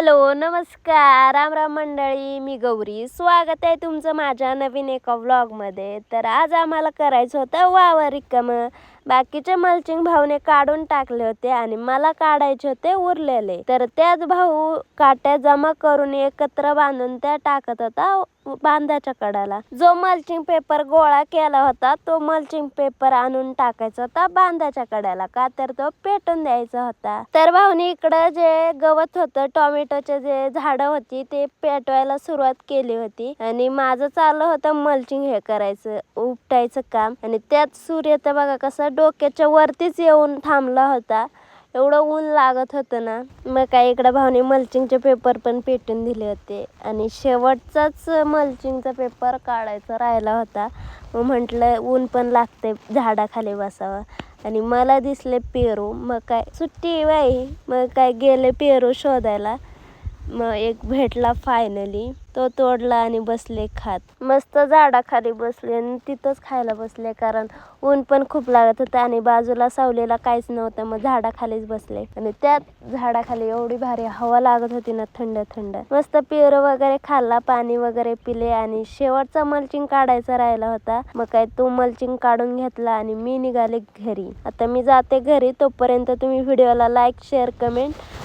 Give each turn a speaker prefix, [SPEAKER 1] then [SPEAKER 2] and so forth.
[SPEAKER 1] Hello नमस्कार. राम राम मंडळी मी गौरी. स्वागत आहे तुमचं माझ्या नवीन एका व्लॉगमध्ये. तर आज आम्हाला करायचं होतं वावर रिकामं. बाकीचे मल्चिंग भाऊने काढून टाकले होते आणि मला काढायचे होते उरलेले. तर त्याच भाऊ काट्या जमा करून एकत्र बांधून त्या टाकत होता. बांधाच्या कडाला. जो मल्चिंग पेपर गोळा केला होता तो मल्चिंग पेपर आणून टाकायचा होता बांधाच्या कड्याला का तर तो पेटून द्यायचा होता. तर भाऊनी इकडं जे गवत होतं टोमॅटोचे जे झाडं होती ते पेटवायला सुरुवात केली होती. आणि माझं चाललं होतं मल्चिंग हे करायचं उपटायचं काम. आणि त्यात सूर्य तर बघा कसं डोक्याच्या वरतीच येऊन थांबला होता. एवढं ऊन लागत होतं ना मग काय इकडं भाऊने मल्चिंगचे पेपर पण पेटून दिले होते. आणि शेवटचाच मल्चिंगचा पेपर काढायचा राहिला होता. मग म्हटलं ऊन पण लागते झाडाखाली बसावं. आणि मला दिसले पेरू. मग काय सुट्टी बाई. मग काय गेले पेरू शोधायला. मग एक भेटला फायनली तो तोडला आणि बसले खात. मस्त झाडाखाली बसले आणि तिथंच खायला बसले कारण ऊन पण खूप लागत होतं आणि बाजूला सावलेला काहीच नव्हतं मग झाडाखालीच बसले. आणि त्यात झाडाखाली एवढी भारी हवा लागत होती ना थंड थंड. मस्त पेर वगैरे खाल्ला पाणी वगैरे पिले आणि शेवटचा मल्चिंग काढायचा राहिला होता. मग काय तो मल्चिंग काढून घेतला आणि मी निघाले घरी. आता मी जाते घरी तोपर्यंत तुम्ही व्हिडिओला लाईक शेअर कमेंट